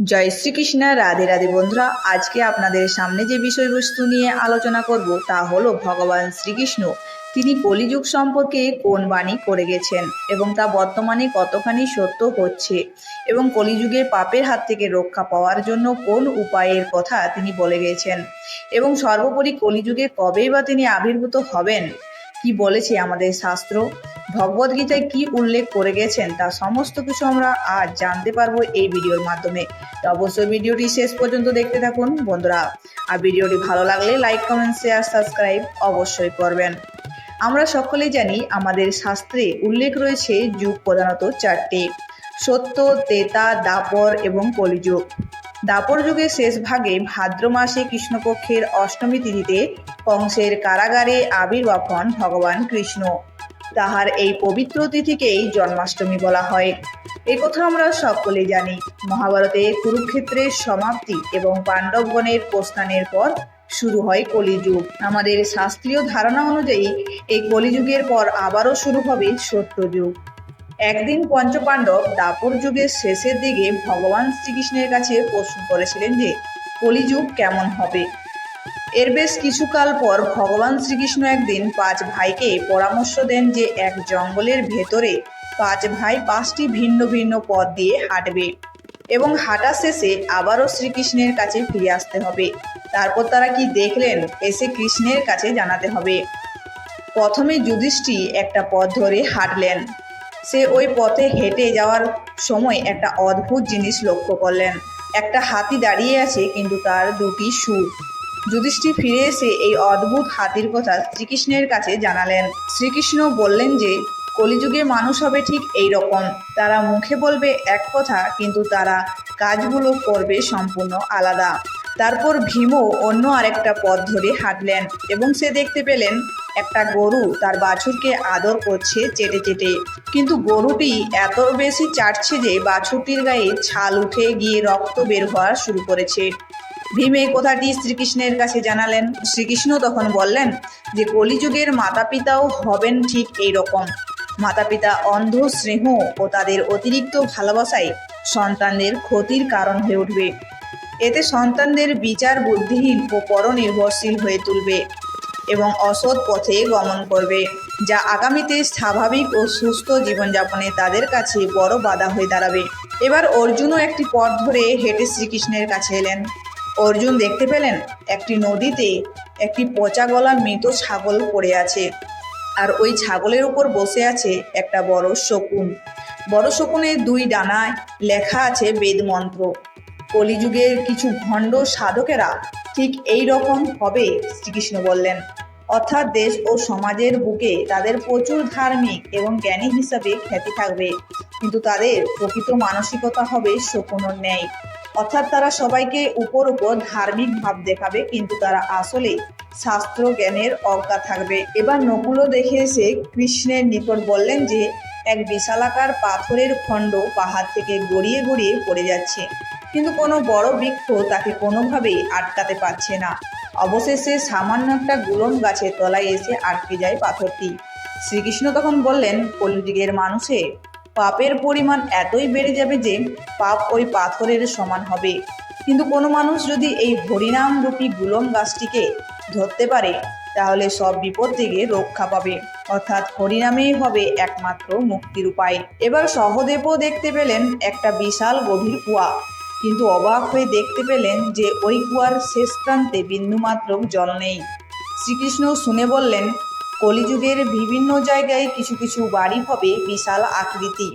জয় শ্রীকৃষ্ণ, রাধে রাধে বন্ধুরা। আজকে আপনাদের সামনে যে বিষয়বস্তু নিয়ে আলোচনা করব, তা হলো ভগবান শ্রীকৃষ্ণ। তিনি কলিযুগ সম্পর্কে কোন বাণী করে গেছেন এবং তা বর্তমানে কতখানি সত্য হচ্ছে এবং কলিযুগের পাপের হাত থেকে রক্ষা পাওয়ার জন্য কোন উপায়ের কথা তিনি বলে গেছেন এবং সর্বোপরি কলিযুগে কবেই বা তিনি আবির্ভূত হবেন? কি বলেছে আমাদের শাস্ত্র? ভগবদ্গীতায় কি উল্লেখ করে গেছেন তা সমস্ত কিছু আমরা আজ জানতে পারব এই ভিডিওর মাধ্যমে। তো অবশ্যই ভিডিওটি শেষ পর্যন্ত দেখতে থাকুন বন্ধুরা। আর ভিডিওটি ভালো লাগলে লাইক, কমেন্ট, শেয়ার, সাবস্ক্রাইব অবশ্যই করবেন। আমরা সকলেই জানি আমাদের শাস্ত্রে উল্লেখ রয়েছে যুগ প্রধানত চারটি, সত্য, তেতা, দাপর এবং কলিযুগ। দাপর যুগের শেষ ভাগে ভাদ্র মাসে কৃষ্ণপক্ষের অষ্টমী তিথিতে কংসের কারাগারে আবির্ভাব হন ভগবান কৃষ্ণ। তাহার এই পবিত্র তিথিকেই জন্মাষ্টমী বলা হয়। কথা আমরা সকলেই জানি। মহাভারতে কুরুক্ষেত্রের সমাপ্তি এবং পাণ্ডবগণের প্রস্থানের পর শুরু হয় কলিযুগ। আমাদের শাস্ত্রীয় ধারণা অনুযায়ী এই কলিযুগের পর আবারও শুরু হবে সত্যযুগ। একদিন পঞ্চপাণ্ডব দাপর যুগের শেষের দিকে ভগবান শ্রীকৃষ্ণের কাছে প্রশ্ন করেছিলেন যে, কলিযুগ কেমন হবে? এর বেশ কিছুকাল পর ভগবান শ্রীকৃষ্ণ একদিন পাঁচ ভাইকে পরামর্শ দেন যে এক জঙ্গলের ভেতরে পাঁচ ভাই পাঁচটি ভিন্ন ভিন্ন পথ দিয়ে হাঁটবে এবং হাঁটা শেষে আবারও শ্রীকৃষ্ণের কাছে ফিরে আসতে হবে। তারপর তারা কি দেখলেন? এসে কৃষ্ণের কাছে জানাতে হবে। প্রথমে যুধিষ্ঠি একটা পথ ধরে হাঁটলেন। সে ওই পথে হেঁটে যাওয়ার সময় একটা অদ্ভুত জিনিস লক্ষ্য করলেন। একটা হাতি দাঁড়িয়ে আছে, কিন্তু তার দুটি সুর। যুধিষ্ঠির ফিরে এসে এই অদ্ভুত হাতির কথা শ্রীকৃষ্ণের কাছে জানালেন। শ্রীকৃষ্ণ বললেন যে কলিযুগে মানুষ হবে ঠিক এই রকম তারা মুখে বলবে এক কথা, কিন্তু তারা কাজগুলো করবে সম্পূর্ণ আলাদা। তারপর ভীমও অন্য আরেকটা পথ ধরে হাঁটলেন এবং সে দেখতে পেলেন একটা গরু তার বাছুরকে আদর করছে চেটে চেটে। কিন্তু গরুটি এত বেশি চাটছে যে বাছুরটির গায়ে ছাল উঠে গিয়ে রক্ত বের হওয়া শুরু করেছে। ভীম কথাটি শ্রীকৃষ্ণের কাছে জানালেন। শ্রীকৃষ্ণ তখন বললেন যে, কলিযুগের মাতা পিতাও হবেন ঠিক এই রকম। মাতা পিতা অন্ধ, স্নেহ ও তাদের অতিরিক্ত ভালোবাসায় সন্তানদের ক্ষতির কারণ হয়ে উঠবে। এতে সন্তানদের বিচার বুদ্ধিহীন ও পরনির্ভরশীল হয়ে তুলবে এবং অসৎ পথে গমন করবে, যা আগামীতে স্বাভাবিক ও সুস্থ জীবনযাপনে তাদের কাছে বড় বাধা হয়ে দাঁড়াবে। এবার অর্জুনও একটি পথ ধরে হেঁটে শ্রীকৃষ্ণের কাছে এলেন। অর্জুন দেখতে পেলেন, একটি নদীতে একটি পচা গলা মৃত ছাগল পড়ে আছে। আর ওই ছাগলের উপর বসে আছে একটা বড় শকুন। বড় শকুনের দুই ডানায় লেখা আছে বেদ মন্ত্র কলিযুগের কিছু ভণ্ড সাধকেরা ঠিক এই রকম হবে, শ্রীকৃষ্ণ বললেন। অর্থাৎ দেশ ও সমাজের বুকে তাদের প্রচুর ধার্মিক এবং জ্ঞানী হিসাবে খ্যাতি থাকবে। কিন্তু তাদের প্রকৃত মানসিকতা হবে শকুনর ন্যায়। অর্থাৎ তারা সবাইকে উপর উপর ধার্মিক ভাব দেখাবে, কিন্তু তারা আসলে শাস্ত্র জ্ঞানের অজ্ঞা থাকবে। এবার নকুলও দেখে এসে কৃষ্ণের নিকট বললেন যে, এক বিশালাকার পাথরের খণ্ড পাহাড় থেকে গড়িয়ে গড়িয়ে পড়ে যাচ্ছে। কিন্তু কোনো বড় বৃক্ষ তাকে কোনোভাবেই আটকাতে পারছে না। অবশেষে সামান্য একটা গুলম গাছের তলায় এসে আটকে যায় পাথরটি। শ্রীকৃষ্ণ তখন বললেন কলিযুগের মানুষে পাপের পরিমাণ এতই বেড়ে যাবে যে পাপ ওই পাথরের সমান হবে। কিন্তু কোনো মানুষ যদি এই হরিনাম রূপী গুলম গাছটিকে ধরতে পারে, তাহলে সব বিপদ থেকে রক্ষা পাবে। অর্থাৎ হরিনামেই হবে একমাত্র মুক্তির উপায়। এবার সহদেবও দেখতে পেলেন একটা বিশাল গভীর কুয়া। কিন্তু অবাক হয়ে দেখতে পেলেন যে ওই কুয়ার শেষ প্রান্তে বিন্দুমাত্র জল নেই। শ্রীকৃষ্ণ শুনে বললেন কলিযুগের বিভিন্ন জায়গায় কিছু কিছু বাড়ি হবে বিশাল আকৃতি,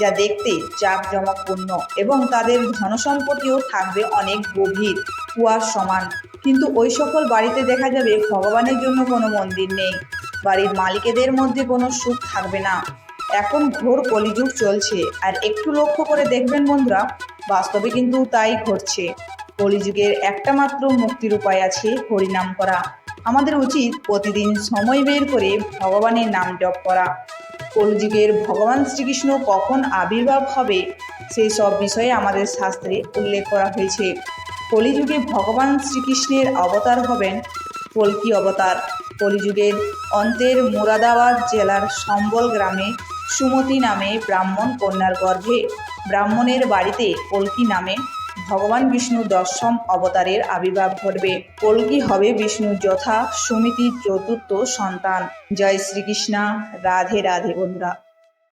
যা দেখতে জাঁকজমকপূর্ণ এবং তাদের ধনসম্পত্তিও থাকবে অনেক গভীর, কুয়ার সমান। কিন্তু ওই সকল বাড়িতে দেখা যাবে ভগবানের জন্য কোনো মন্দির নেই। বাড়ির মালিকেদের মধ্যে কোনো সুখ থাকবে না। এখন ঘোর কলিযুগ চলছে, আর একটু লক্ষ্য করে দেখবেন বন্ধুরা, বাস্তবে কিন্তু তাই ঘটছে। কলিযুগের একটা মাত্র মুক্তির উপায় আছে হরিনাম করা। আমাদের উচিত প্রতিদিন সময় বের করে ভগবানের নাম জপ করা। কলিযুগের ভগবান শ্রীকৃষ্ণ কখন আবির্ভাব হবে, সেই সব বিষয়ে আমাদের শাস্ত্রে উল্লেখ করা হয়েছে। কলিযুগে ভগবান শ্রীকৃষ্ণের অবতার হবেন কল্কি অবতার। কলিযুগের অন্তের মুরাদাবাদ জেলার সম্বল গ্রামে সুমতি নামে ব্রাহ্মণ কন্যার গর্ভে ব্রাহ্মণের বাড়িতে কল্কি নামে ভগবান বিষ্ণু দশম অবতারের আবির্ভাব ঘটবে। কলকি হবে বিষ্ণুর যথা সমিতির চতুর্থ সন্তান। জয় শ্রীকৃষ্ণা। রাধে রাধে বন্ধুরা।